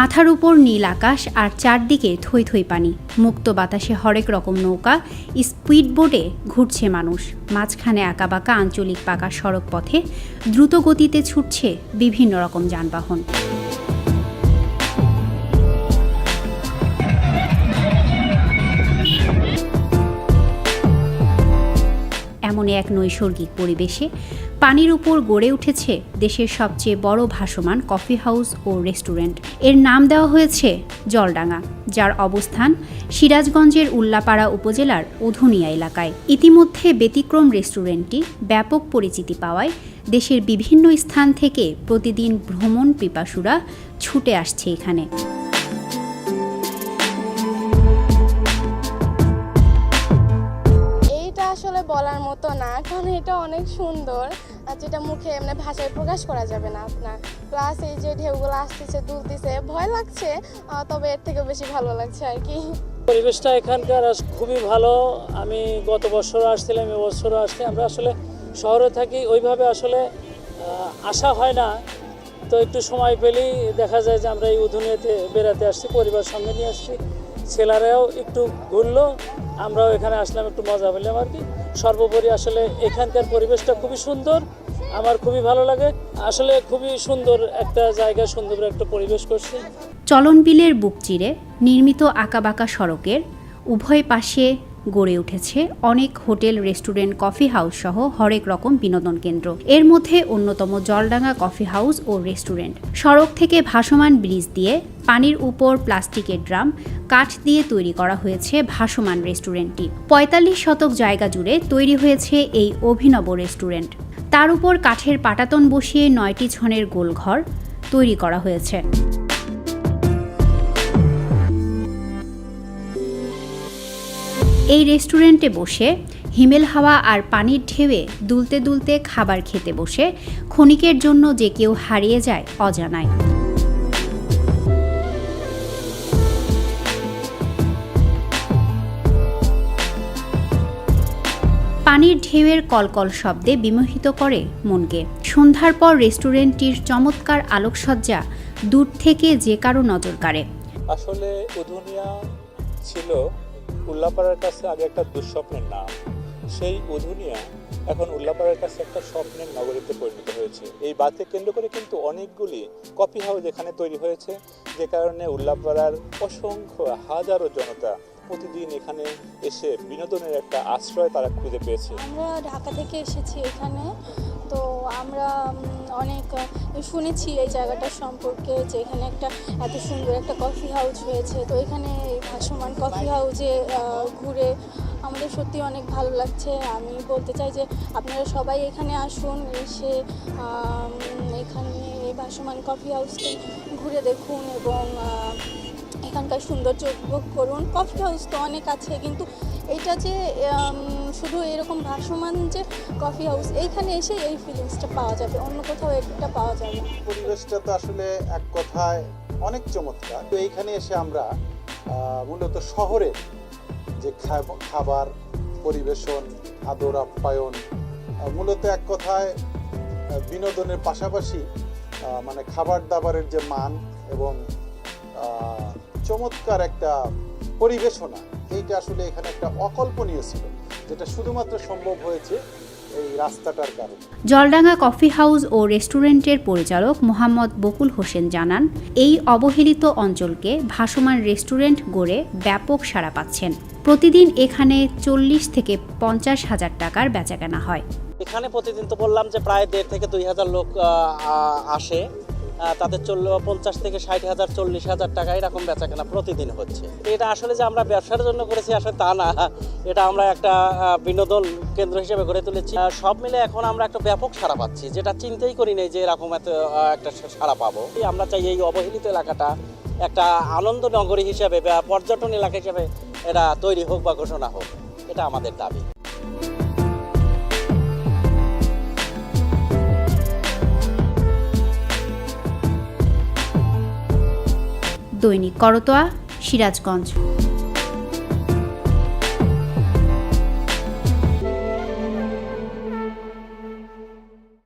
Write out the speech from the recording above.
মাথার উপর নীল আকাশ আর চারদিকে থই থই পানি। মুক্ত বাতাসে হরেক রকম নৌকা স্পিড বোটে ঘুরছে মানুষ। মাঝখানে আঁকাবাঁকা আঞ্চলিক পাকা সড়ক পথে দ্রুত গতিতে ছুটছে বিভিন্ন রকম যানবাহন। এমনই এক নৈসর্গিক পরিবেশে। পানির উপর গড়ে উঠেছে দেশের সবচেয়ে বড় ভাসমান কফি হাউস ও রেস্টুরেন্ট। এর নাম দেওয়া হয়েছে জলডাঙ্গা, যার অবস্থান সিরাজগঞ্জের উল্লাপাড়া উপজেলার উধুনিয়া এলাকায়। ইতিমধ্যে ব্যতিক্রম রেস্টুরেন্টটি ব্যাপক পরিচিতি পাওয়ায় দেশের বিভিন্ন স্থান থেকে প্রতিদিন ভ্রমণ পিপাসুরা ছুটে আসছে এখানে। আসলে বলার মতো না, কারণ এটা অনেক সুন্দর আর যেটা মুখে এমনি ভাষায় প্রকাশ করা যাবে না আপনার। প্লাস এই যে ঢেউগুলো আসতেছে তুলতেছে ভয় লাগছে তবে এর থেকে বেশি ভালো লাগছে আর কি। পরিবেশটা এখানকার খুবই ভালো। আমি গত বছরও আসছিলাম এবছরও আসছি। আমরা আসলে শহরে থাকি, ওইভাবে আসলে আসা হয় না। তো একটু সময় পেলেই দেখা যায় যে আমরা এই উধুনিয়াতে বেড়াতে আসছি পরিবার সঙ্গে নিয়ে আসছি। ছেলেরাও একটু ঘুরলো, আমরাও এখানে আসলাম একটু মজা পেলাম আর কি। সর্বোপরি আসলে এখানকার পরিবেশটা খুবই সুন্দর, আমার খুবই ভালো লাগে। আসলে খুবই সুন্দর একটা জায়গা, সুন্দর একটা পরিবেশ করছে। চলনবিলের বুক চিরে নির্মিত আঁকাবাঁকা সড়কের উভয় পাশে গড়ে উঠেছে অনেক হোটেল, রেস্টুরেন্ট, কফি হাউস সহ হরেক রকম বিনোদন কেন্দ্র। এর মধ্যে অন্যতম জলডাঙ্গা কফি হাউস ও রেস্টুরেন্ট। সড়ক থেকে ভাসমান ব্রিজ দিয়ে পানির উপর প্লাস্টিকের ড্রাম, কাঠ দিয়ে তৈরি করা হয়েছে ভাসমান রেস্টুরেন্টটি। পঁয়তাল্লিশ শতক জায়গা জুড়ে তৈরি হয়েছে এই অভিনব রেস্টুরেন্ট। তার উপর কাঠের পাটাতন বসিয়ে নয়টি ছনের গোলঘর তৈরি করা হয়েছে। এই রেস্টুরেন্টে বসে হিমেল হাওয়া আর পানির ঢেউয়ে দুলতে দুলতে খাবার খেতে বসে, ক্ষণিকের জন্য যে কেউ হারিয়ে যায় অজানায়। পানির ঢেউয়ের কলকল শব্দে বিমোহিত করে মনকে। সন্ধ্যার পর রেস্টুরেন্টটির চমৎকার আলোকসজ্জা দূর থেকে যে কারও নজর কাড়ে। আসলে উধুনিয়া ছিল উল্লাপাড়ার কাছে আগে একটা দুঃস্বপ্নের নাম। সেই উধুনিয়া এখন উল্লাপাড়ার কাছে একটা স্বপ্নের নগরীতে পরিণত হয়েছে। এই বাতকে কেন্দ্র করে কিন্তু অনেকগুলি কফি হাউস এখানে তৈরি হয়েছে, যে কারণে উল্লাপাড়ার অসংখ্য হাজারো জনতা প্রতিদিন এখানে এসে বিনোদনের একটা আশ্রয় তারা খুঁজে পেয়েছে। আমরা ঢাকা থেকে এসেছি এখানে। তো আমরা অনেক শুনেছি এই জায়গাটা সম্পর্কে যে এখানে একটা এত সুন্দর একটা কফি হাউস হয়েছে। তো এখানে ভাসমান কফি হাউসে ঘুরে আমাদের সত্যি অনেক ভালো লাগছে। আমি বলতে চাই যে আপনারা সবাই এখানে আসুন, এসে এখানে এই ভাসমান কফি হাউসটি ঘুরে দেখুন এবং এখানকার সৌন্দর্য উপভোগ করুন। কফি হাউস তো অনেক আছে, কিন্তু এটা যে শুধু এরকম ভাসমান যে কফি হাউস এইখানে এসে এই ফিলিংসটা পাওয়া যাবে, অন্য কোথাও এটা পাওয়া যাবে না। পরিবেশটা তো আসলে এক কথায় অনেক চমৎকার। তো এইখানে এসে আমরা মূলত শহরে যে খাব- খাবার পরিবেশন, আদর, আপ্যায়ন মূলত এক কথায় বিনোদনের পাশাপাশি মানে খাবার দাবারের যে মান এবং চমৎকার একটা পরিবেশনা এইটা আসলে এখানে একটা অকল্পনীয় ছিল যেটা শুধুমাত্র সম্ভব হয়েছে এই রাস্তাটার কারণে। জলডাঙ্গা কফি হাউস ও রেস্টুরেন্টের পরিচালক মোহাম্মদ বকুল হোসেন জানান এই অবহেলিত অঞ্চলকে ভাসমান রেস্টুরেন্ট গড়ে ব্যাপক সাড়া পাচ্ছেন। প্রতিদিন এখানে চল্লিশ থেকে পঞ্চাশ হাজার টাকার বেচাকেনা হয়। এখানে প্রতিদিন তো বললাম যে প্রায় দেড় থেকে দুই হাজার লোক আসে। তাদের চল্ল পঞ্চাশ থেকে ষাট হাজার, চল্লিশ হাজার টাকা এরকম বেচা কেনা প্রতিদিন হচ্ছে। এটা আসলে যে আমরা ব্যবসার জন্য করেছি আসলে তা না। এটা আমরা একটা বিনোদন কেন্দ্র হিসেবে গড়ে তুলেছি। সব মিলে এখন আমরা একটা ব্যাপক সাড়া পাচ্ছি, যেটা চিন্তাই করি নাই যে এরকম এত একটা সাড়া পাবো। আমরা চাই এই অবহেলিত এলাকাটা একটা আনন্দ নগরী হিসেবে বা পর্যটন এলাকা হিসেবে এটা তৈরি হোক বা ঘোষণা হোক। এটা আমাদের দাবি। দৈনিক করতোয়া সিরাজগঞ্জ।